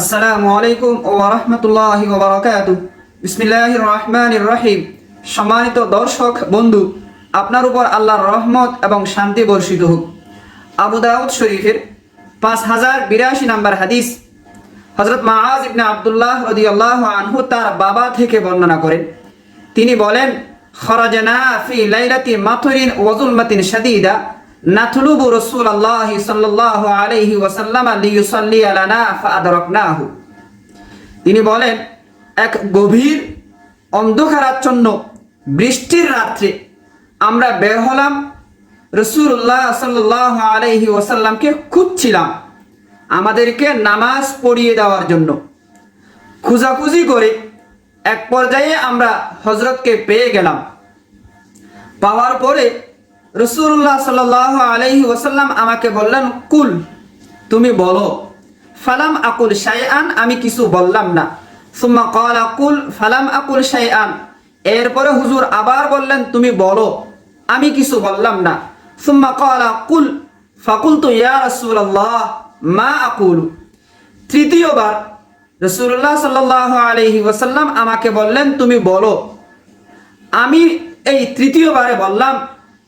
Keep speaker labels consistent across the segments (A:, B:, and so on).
A: আসসালামু আলাইকুম ও রহমতুল্লাহ ওবরাকাত বিসমিল্লাহ রহমান রহিম সম্মানিত দর্শক, বন্ধু, আপনার উপর আল্লাহর রহমত এবং শান্তি বর্ষিত হোক। আবু দাউদ শরীফের পাঁচ হাজার বিরাশি নাম্বার হাদিস হজরত মাহাজ ইবনে আবদুল্লাহ রদিয়াল্লাহ আনহু তার বাবা থেকে বর্ণনা করেন। তিনি বলেন, খরাজানা ফি লাইলাতি মাথরিন ওয়াজুলমাতিন শাদীদা। নাতলুবু রাসূলুল্লাহ সাল্লাল্লাহু আলাইহি ওয়াসাল্লাম লিয়ুসাল্লি আলানা ফাআদরাকনাহু। তিনি বলেন, এক গভীর অন্ধকারাচ্ছন্ন বৃষ্টির রাত্রে আমরা বের হলাম রসুল্লাহ সাল্লাহ আলাইহি ওয়াসাল্লামকে খুঁজছিলাম আমাদেরকে নামাজ পড়িয়ে দেওয়ার জন্য। খুঁজাখুঁজি করে এক পর্যায়ে আমরা হজরতকে পেয়ে গেলাম। পাওয়ার পরে রসুল্লাহ সাল আলহি ওসাল্লাম আমাকে বললেন, কুল, তুমি বলো, ফালাম আকুল শাইআন? আমি কিছু বললাম না। সুম্মা কল আকুল ফালাম আকুল শাইআন? এরপরে হুজুর আবার বললেন, তুমি বলো। আমি কিছু বললাম না। সুম্মা কল আকুল ফাকুল তো ইয়া রসুল্লাহ মা আকুল? তৃতীয়বার রসুল্লাহ সাল্লাহ আলহি ওসাল্লাম আমাকে বললেন, তুমি বলো। আমি এই তৃতীয়বারে বললাম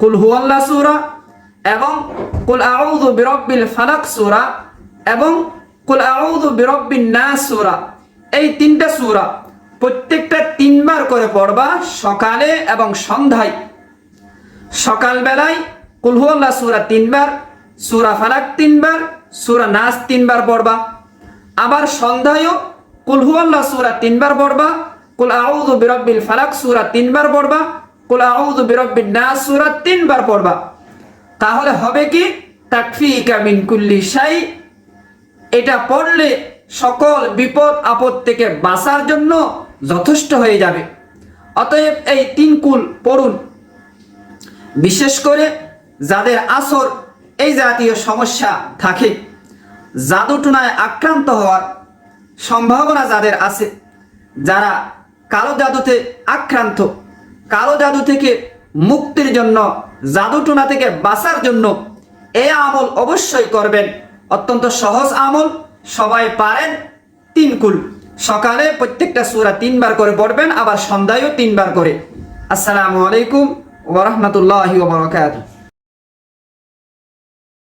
A: কুল হুয়াল্লাহ সূরা এবং কুল আউযু বিরাব্বিল ফালাক সুরা এবং কুল আউযু বিরাব্বিন নাস সুরা। এই তিনটা সুরা প্রত্যেকটা তিনবার করে পড়বা সকালে এবং সন্ধ্যায়। সকালবেলায় কুল হুয়াল্লাহ সূরা তিনবার, সুরা ফালাক তিনবার, সুরা নাস তিনবার পড়বা। আবার সন্ধ্যায়ও কুল হুয়াল্লাহ সূরা তিনবার পড়বা, কুল আউযু বিরাব্বিল ফালাক সুরা তিনবার পড়বা কুল আউযু বিরাব্বিন নাস, সূরা তিনবার পড়বা। তাহলে হবে কি? তাকফিকা মিন কুল্লি শাই। এটা পড়লে সকল বিপদ আপদ থেকে বাঁচার জন্য যথেষ্ট হয়ে যাবে। অতএব এই তিন কুল পড়ুন। বিশেষ করে যাদের আসর এই জাতীয় সমস্যা থাকে, জাদুটুনায় আক্রান্ত হওয়ার সম্ভাবনা যাদের আছে, যারা কালো জাদুতে আক্রান্ত কালো জাদু থেকে মুক্তির জন্য, জাদুটুনা থেকে বাঁচার জন্য এ আমল অবশ্যই করবেন। অত্যন্ত সহজ আমল, সবাই পারেন, তিন কুল। সকালে প্রত্যেকটা সুরা তিনবার করে পড়বেন, আবার সন্ধ্যায়ও তিনবার করে। আসসালামু আলাইকুম ওরহমতুল্লাহ ওবরাকাতুহ